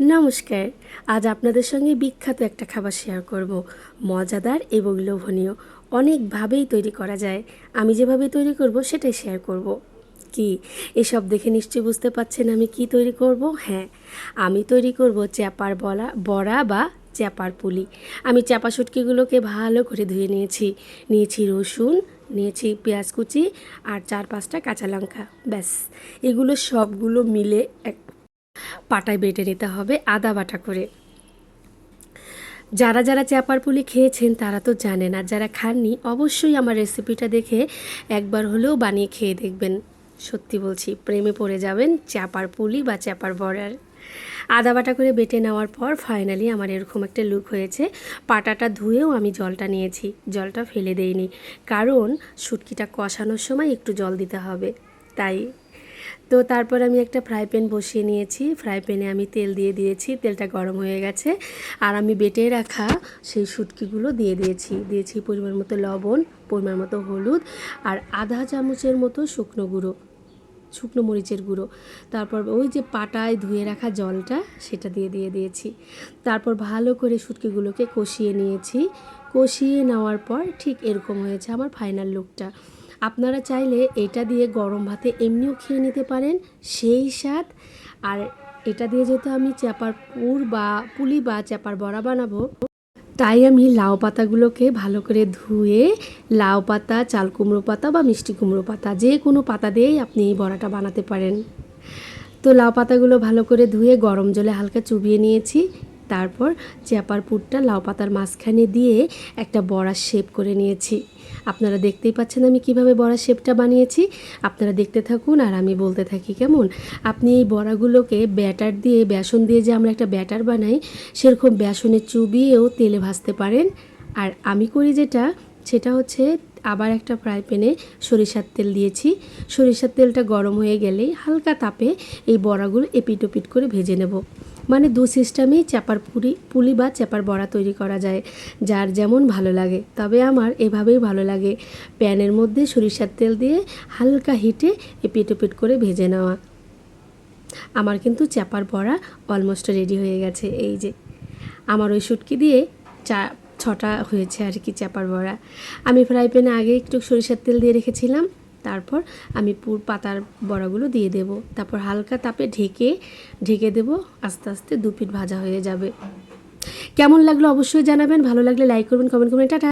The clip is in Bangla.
নমস্কার, আজ আপনাদের সঙ্গে বিখ্যাত একটা খাবার শেয়ার করব। মজাদার এবং লোভনীয়, অনেকভাবেই তৈরি করা যায়। আমি যেভাবে তৈরি করব, সেটাই শেয়ার করব। কি, এসব দেখে নিশ্চয়ই বুঝতে পারছেন আমি কি তৈরি করব? হ্যাঁ আমি তৈরি করব চ্যাপার বলা, বড়া বা চ্যাপার পুলি। আমি চ্যাপা শুটকিগুলোকে ভালো করে ধুয়ে নিয়েছি। নিয়েছি রসুন, নিয়েছি পেঁয়াজ কুচি আর চার পাঁচটা কাঁচা লঙ্কা। ব্যাস, এগুলো সবগুলো মিলে এক পাটায় বেটে নিতে হবে আদা বাটা করে। যারা যারা চ্যাপার পুলি খেয়েছেন তারা তো জানেন, আর যারা খাননি অবশ্যই আমার রেসিপিটা দেখে একবার হলেও বানিয়ে খেয়ে দেখবেন। সত্যি বলছি, প্রেমে পড়ে যাবেন চ্যাপার পুলি বা চ্যাপার বড়ার আদা বাটা করে বেটে নেওয়ার পর ফাইনালি আমার এরকম একটা লুক হয়েছে। পাটাটা ধুয়েও আমি জলটা নিয়েছি, জলটা ফেলে দেইনি। কারণ শুটকিটা কষানোর সময় একটু জল দিতে হবে। তাই তো তারপর আমি একটা ফ্রাই প্যান বসিয়ে নিয়েছি। ফ্রাই প্যানে আমি তেল দিয়ে দিয়েছি। তেলটা গরম হয়ে গেছে। আর আমি বেটে রাখা সেই শুটকিগুলো দিয়ে দিয়েছি। দিয়েছি পরিমাণ মতো লবণ, পরিমাণ মতো হলুদ আর আধা চামচের মতো শুকনো গুঁড়ো, শুকনো মরিচের গুঁড়ো। তারপর ওই যে পাটায় ধুয়ে রাখা জলটা সেটা দিয়ে দিয়ে দিয়েছি। তারপর ভালো করে শুটকিগুলোকে কষিয়ে নিয়েছি। কষিয়ে নেওয়ার পর ঠিক এরকম হয়েছে আমার ফাইনাল লুকটা আপনারা চাইলে এটা দিয়ে গরম ভাতে এমনিও খেয়ে নিতে পারেন, সেই স্বাদ। আর এটা দিয়ে যেহেতু আমি চ্যাপার পুর বা পুলি বা চ্যাপার বড়া বানাবো, তাই আমি লাউ পাতাগুলোকে ভালো করে ধুয়ে লাউ পাতা, চাল কুমড়ো পাতা বা মিষ্টি কুমড়ো পাতা, যে কোনো পাতা দিয়েই আপনি এই বড়াটা বানাতে পারেন। তো লাউ পাতাগুলো ভালো করে ধুয়ে গরম জলে হালকা চুবিয়ে নিয়েছি। তারপর চ্যাপার পুরটা লাউ পাতার মাঝখানে দিয়ে একটা বড়ার শেপ করে নিয়েছি। আপনারা দেখতেই পাচ্ছেন আমি কীভাবে বড়ার শেপটা বানিয়েছি। আপনারা দেখতে থাকুন আর আমি বলতে থাকি কেমন? আপনি এই বড়াগুলোকে ব্যাটার দিয়ে, বেসন দিয়ে যে আমরা একটা ব্যাটার বানাই, সেরকম বেসনে চুবিয়েও তেলে ভাজতে পারেন। আর আমি করি যেটা, সেটা হচ্ছে আবার একটা ফ্রাই প্যানে সরিষার তেল দিয়েছি। সরিষার তেলটা গরম হয়ে গেলেই হালকা তাপে এই বড়াগুলো এপিট ওপিট করে ভেজে নেব। মানে দু সিস্টেমেই চাপার পুরি, পুলি বা চাপার বড়া তৈরি করা যায়, যার যেমন ভালো লাগে। তবে আমার এভাবেই ভালো লাগে। প্যানের মধ্যে সরিষার তেল দিয়ে হালকা হিটে এপিট ওপিট করে ভেজে নেওয়া। আমার কিন্তু চাপার বড়া অলমোস্ট রেডি হয়ে গেছে, এই যে। আমার ওই শুটকি দিয়ে চা, ছটা হয়েছে আর কি চাপার বড়া। আমি ফ্রাই প্যানে আগে একটু সরিষার তেল দিয়ে রেখেছিলাম। তারপর আমি পুর পাতার বড়াগুলো দিয়ে দেব। তারপর হালকা তাপে ঢেকে ঢেকে দেব। আস্তে আস্তে দু পিঠ ভাজা হয়ে যাবে। কেমন লাগল অবশ্যই জানাবেন। ভালো লাগলে লাইক করবেন কমেন্ট করবেন। টাটা!